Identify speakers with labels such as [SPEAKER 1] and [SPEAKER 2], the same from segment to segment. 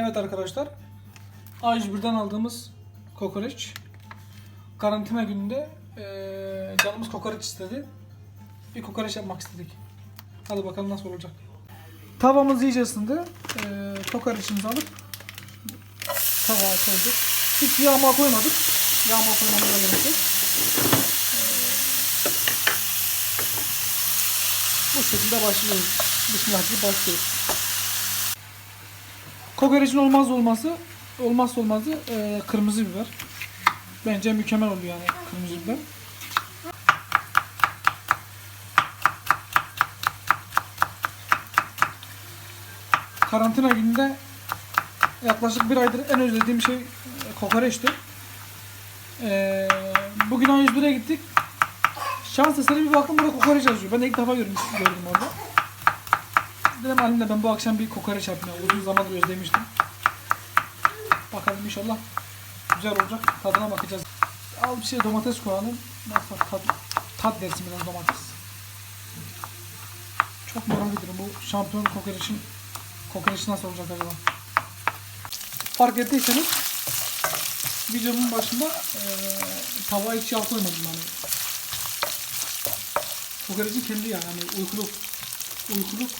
[SPEAKER 1] Evet arkadaşlar. A101'den aldığımız kokoreç. Karantina gününde eee, canımız kokoreç istedi. Bir kokoreç yapmak istedik. Hadi bakalım nasıl olacak. Tavamız iyice ısındı. Eee kokoreçimizi alıp tavaya koyduk. Hiç yağma koymadık. Yağma koymamıza gerek. Eee, bu şekilde başlıyoruz. Bismillah deyip başlıyoruz. Kokoreçin olmaz olması olmazsa olmazı e, kırmızı biber. Bence mükemmel oluyor yani kırmızı biber. Karantina gününde yaklaşık bir aydır en özlediğim şey kokoreçti. E, bugün A101'e gittik. Şans eseri bir baktım burada kokoreç yazıyor. Ben de ilk defa gördüm, gördüm orada. Dedim halimle ben bu akşam bir kokoreç yapayım. ya. Uzun zamandır özlemiştim. Bakalım inşallah güzel olacak. Tadına bakacağız. Al bir şey domates koyalım. Nasıl tad, tat dersin biraz domates. Çok merak ediyorum bu şampiyon kokoreçin kokoreçi nasıl olacak acaba. Fark ettiyseniz videomun başında eee tavaya hiç yağ koymadım yani. Kokoreçin kendi yani hani uykuluk uykuluk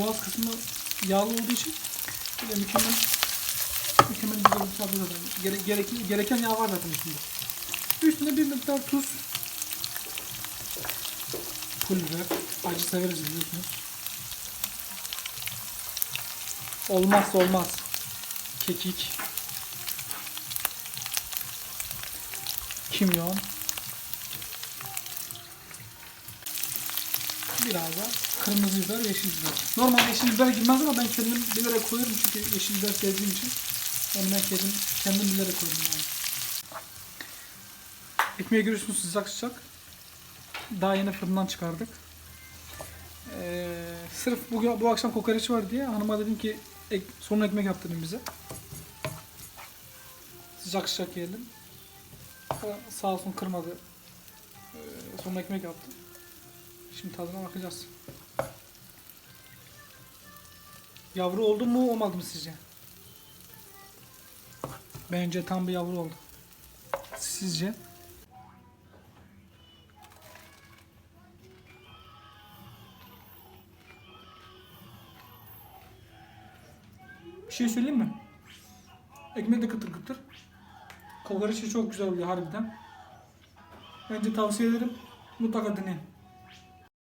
[SPEAKER 1] boğaz kısmı yağlı olduğu için böyle mükemmel mükemmel bir görüntü alıyor zaten. Gere, gerek, gereken yağ var zaten üstünde. Üstüne bir miktar tuz. Pul biber. Acı severiz biliyorsunuz. Olmazsa olmaz. Kekik. Kimyon. Biraz da kırmızı biber, yeşil biber. Normalde yeşil biber girmez ama ben kendim bilerek koyuyorum çünkü yeşil biber sevdiğim için. Yani ben kendim, kendim bilerek koydum yani. Ekmeği görüyorsunuz sıcak sıcak. Daha yeni fırından çıkardık. Ee, sırf bu, bu akşam kokoreç var diye hanıma dedim ki ek, son ekmek yaptırın bize. Sıcak sıcak yiyelim. Sağ olsun kırmadı. Ee, son ekmek yaptı. Şimdi tadına bakacağız. Yavru oldu mu olmadı mı sizce? Bence tam bir yavru oldu. Sizce? Bir şey söyleyeyim mi? Ekmek de kıtır kıtır. Kokoreçi çok güzel oluyor harbiden. Bence tavsiye ederim. Mutlaka deneyin.